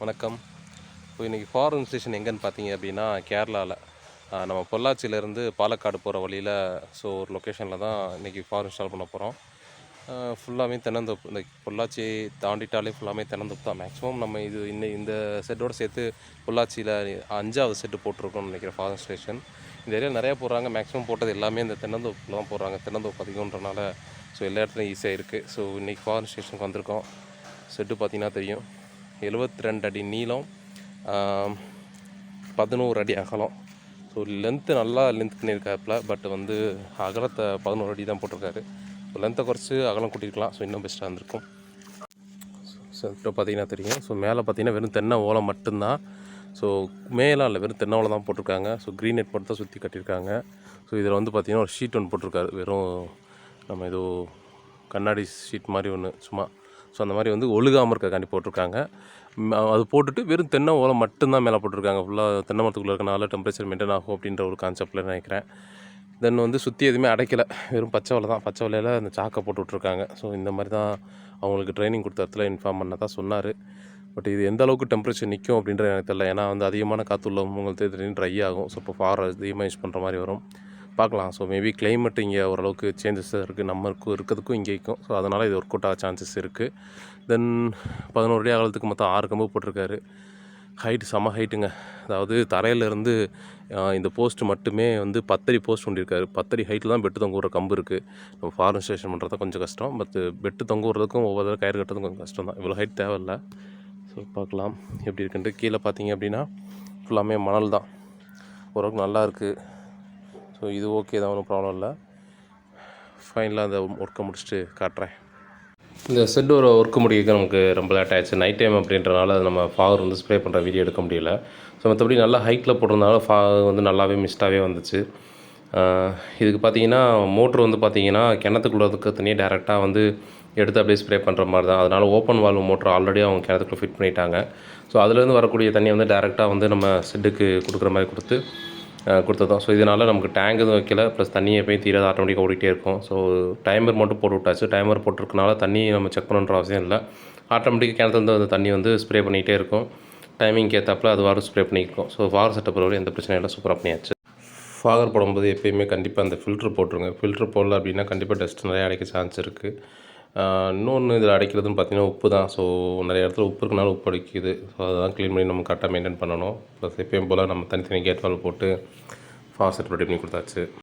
வணக்கம். இப்போ இன்றைக்கி ஃபாரின் ஸ்டேஷன் எங்கேன்னு பார்த்தீங்க அப்படின்னா கேரளாவில் நம்ம பொள்ளாச்சியிலேருந்து பாலக்காடு போகிற வழியில் ஸோ ஒரு லொக்கேஷனில் தான் இன்றைக்கி ஃபார் இன்ஸ்டால் பண்ண போகிறோம் ஃபுல்லாகவே தென்னந்தோப்பு இந்த பொள்ளாச்சி தாண்டிட்டாலே ஃபுல்லாமே தென்னந்தோப்பு தான். மேக்ஸிமம் நம்ம இது இன்னை இந்த செட்டோடு சேர்த்து பொள்ளாச்சியில் அஞ்சாவது செட்டு போட்டிருக்கோம்னு நினைக்கிறேன் ஃபாரன் ஸ்டேஷன் இந்த ஏரியாவில் நிறையா போடுறாங்க. மேக்ஸிமம் போட்டது எல்லாமே இந்த தென்னந்தோப்பில் தான் போடுறாங்க. தென்னந்தோப்பு அதிகம்ன்றனால ஸோ எல்லா இடத்துலையும் ஈஸியாக இருக்குது ஸோ இன்றைக்கி ஃபாரன் ஸ்டேஷனுக்கு வந்திருக்கோம். செட்டு பார்த்தீங்கன்னா தெரியும். எழுபத்தி ரெண்டு அடி நீளம் பதினோரு அடி அகலம். ஸோ லென்த்து நல்லா லென்த் பண்ணியிருக்காப்புல பட் வந்து அகலத்தை பதினோரு அடி தான் போட்டிருக்காரு. ஸோ லென்த்தை குறைச்சி அகலம் கூட்டியிருக்கலாம். ஸோ இன்னும் பெஸ்ட்டாக இருந்திருக்கும். ஸோ இப்போ பார்த்தீங்கன்னா தெரியும். ஸோ மேலே பார்த்தீங்கன்னா வெறும் தென்னை ஓலை மட்டும்தான். ஸோ மேலாம் இல்லை வெறும் தென்னை ஓலை தான் போட்டிருக்காங்க. ஸோ க்ரீன் நெட் போட்டு தான் சுற்றி கட்டியிருக்காங்க. ஸோ இதில் வந்து பார்த்தீங்கன்னா ஒரு ஷீட் ஒன்று போட்டிருக்காரு. வெறும் நம்ம ஏதோ கண்ணாடி ஷீட் மாதிரி ஒன்று சும்மா ஸோ அந்த மாதிரி வந்து ஒழுகாமல் இருக்கக்காண்டி போட்டிருக்காங்க அது போட்டுட்டு வெறும் தென்னை ஓலை மட்டும்தான் மேலே போட்டிருக்காங்க. ஃபுல்லாக தென்னை மரத்துக்குள்ளே இருக்கனால டெம்பரேச்சர் மெயின்டைன் ஆகும் அப்படின்ற ஒரு கான்செப்டில் நினைக்கிறேன். தென் வந்து சுற்றி எதுவுமே அடைக்கலை. வெறும் பச்சை வலை தான். பச்சை வலையில் அந்த சாக்கை போட்டு விட்ருக்காங்க ஸோ இந்த மாதிரி தான் அவங்களுக்கு ட்ரைனிங் கொடுத்த இடத்துல இன்ஃபார்ம் பண்ண தான் சொன்னார். பட் இது எந்த அளவுக்கு டெம்பரேச்சர் நிற்கும் அப்படின்றது எனக்கு தெரியல. ஏன்னா வந்து அதிகமான காற்று உள்ளவங்களுக்கு திடீர்னு ட்ரை ஆகும். ஸோ இப்போ ஃபார் அதிகமாக யூஸ் பண்ணுற மாதிரி வரும். பார்க்கலாம். ஸோ மேபி கிளைமேட் இங்கே ஓரளவுக்கு சேஞ்சஸ் இருக்குது நம்மளுக்கும் இருக்கிறதுக்கும் இங்கே இருக்கும் ஸோ அதனால் இது ஒர்க் அவுட் ஆக சான்சஸ் இருக்குது தென் பதினோரு அடி அகலத்துக்கு மொத்தம் ஆறு கம்பு போட்டிருக்காரு. ஹைட்டு செம ஹைட்டுங்க அதாவது தரையிலேருந்து இந்த போஸ்ட் மட்டுமே வந்து பத்தடி போஸ்ட் கொண்டிருக்காரு. பத்தடி ஹைட்டில் தான் பெட்டு தொங்க விடுற கம்பு இருக்குது நம்ம ஃபாரன் ஸ்டேஷன் பண்ணுறது கொஞ்சம் கஷ்டம். பட் பெட்டு தொங்க விடுறதுக்கும் ஒவ்வொரு தடவை கயிறு கட்டுறதுக்கும் கொஞ்சம் கஷ்டம் தான். இவ்வளோ ஹைட் தேவையில்லை. ஸோ பார்க்கலாம். எப்படி இருக்குன்ட்டு கீழே பார்த்தீங்க அப்படின்னா ஃபுல்லாமே மணல் தான். ஓரளவுக்கு நல்லா இருக்குது ஸோ இது ஓகே தான் ஒன்றும் ப்ராப்ளம் இல்லை. ஃபைனலாக அந்த ஒர்க்கை முடிச்சுட்டு காட்டுறேன். இந்த செட்டோட ஒர்க்கு முடிக்க நமக்கு ரொம்ப லேட் ஆயிடுச்சு. நைட் டைம் அப்படின்றனால நம்ம ஃபாகர் வந்து ஸ்ப்ரே பண்ணுற வீடியோ எடுக்க முடியல. ஸோ மற்றபடி நல்லா ஹைட்டில் போட்டிருந்தாலும் ஃபாகர் வந்து நல்லாவே மிஸ்டாகவே வந்துச்சு. இதுக்கு பார்த்தீங்கன்னா மோட்ரு வந்து பார்த்தீங்கன்னா கிணத்துக்குள்ளதுக்கு தனியாக டேரெக்டாக வந்து எடுத்து அப்படியே ஸ்ப்ரே பண்ணுற மாதிரி தான். அதனால் ஓப்பன் வால்வ் மோட்ரு ஆல்ரெடி அவங்க கிணத்துக்குள்ளே ஃபிட் பண்ணிட்டாங்க. ஸோ அதுலேருந்து வரக்கூடிய தண்ணியை வந்து டேரெக்டாக வந்து நம்ம செட்டுக்கு கொடுக்குற மாதிரி கொடுத்து கொடுத்ததும் ஸோ இதனால் நமக்கு டேங்க் எதுவும் வைக்கல. ப்ளஸ் தண்ணியை போய் தீராது ஆட்டோமேட்டிக்காக ஓடிட்டே இருக்கும். ஸோ டைமர் மட்டும் போட்டு விட்டாச்சு. டைமர் போட்டிருக்கனால தண்ணி நம்ம செக் பண்ணணுன்ற அவசியம் இல்லை. ஆட்டோமேட்டிக்காக கிணத்துலேருந்து அந்த தண்ணி வந்து ஸ்ப்ரே பண்ணிகிட்டே இருக்கும். டைமிங் ஏற்றாப்புல அது வாரம் ஸ்ப்ரே பண்ணிக்கும். ஸோ ஃபார் செட்டப் பொறுத்தவரை எந்த பிரச்சனையும் இல்லை. சூப்பராக பண்ணியாச்சு. ஃபாகர் போடும்போது எப்பயுமே கண்டிப்பாக அந்த ஃபில்ட்ரு போட்டுருங்க. ஃபில்ட்ரு போடல அப்படின்னா கண்டிப்பாக டஸ்ட் நிறையா அடைக்க சான்ஸ் இருக்குது இன்னொன்று இதில் அடைக்கிறதுன்னு பார்த்தீங்கன்னா உப்பு தான். ஸோ நிறைய இடத்துல உப்பு இருக்கனால உப்பு அடிக்குது. ஸோ அதெல்லாம் க்ளீன் பண்ணி நம்ம கரெக்டாக மெயின்டைன் பண்ணணும். ப்ளஸ் எப்பயும் போல் நம்ம தனித்தனி கேட் வால் போட்டு ஃபாஸ்ட் ரெடி பண்ணி கொடுத்தாச்சு.